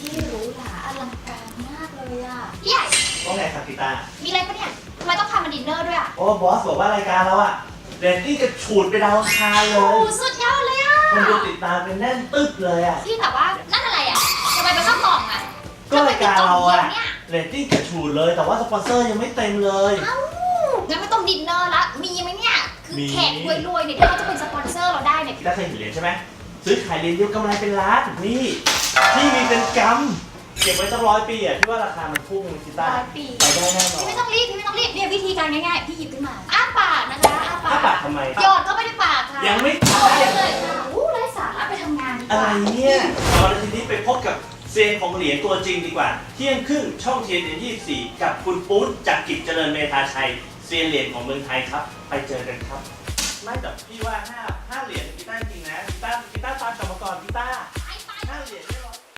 ที่หรูหราอลังการมากเลยอะพี่ใหญ่ว่าไงครับพี่ตา มีอะไรปะเนี่ยทำไมต้องพามาดินเนอร์ด้วยอะโอ้บอสบอกว่ารายการเราอะเรตติ้งจะฉูดไปดาวอังคารเลโอ้ย สุดยอดเลยอะคนดูติดตามเป็นแน่นตึ๊บเลยอะพี่แต่ว่านั่นอะไรอะทำไมเป็นข้าวกล่องอะก็รายการเราอะทำไมเป็นกล่งเดียวเนี่ยเรตติ้งจะฉูดเลย แต่ว่าสปอนเซอร์ยังไม่เต็มเลย เอ้างั้นไม่ต้องดินเนอร์ละมีไหมเนี่ยคือมี แขกรวยๆเนี่ยที่เขาจะเป็นสปอนเซอร์เราได้เนี่ยพี่ตาเคยเห็นเหรียญใช่ไหมซื้อขายเหรียญเดียวกำไรเป็นล้านนี่พี่ มีเป็นกำเก็บไว้สักร้อยปีอะพี่ว่าราคามันพุ่งพี่ตาร้อยปีไปได้แน่นอพี่นไม่ต้องรีบพี่ไม่ต้องรีบเนี่ยวิธีการง่ายๆ พี่หยิบขึ้นมา อ้าปากนะคะ อ้าปาถ้ากปากทำไม หยอดเข้าไปในปากค่ะยังไม่เอาตายไปเลยค่ะอู้ไร้สาระไปทำงานดีกอะไรว่าเนี่ยเอาละทีนี้ไปพบกับเซียนของเหรียญตัวจริงดีกว่า เที่ยงครึ่งช่องเทียนเอ็นยี่สี่กับคุณปู๊ดจากกิจเจริญเมธาชัยเซียนเหรียญของเมืองไทยครับ ไปเจอกันครับ ไม่แต่พี่ว่าห้าห้าเหรียญกีตาร์จริงนะ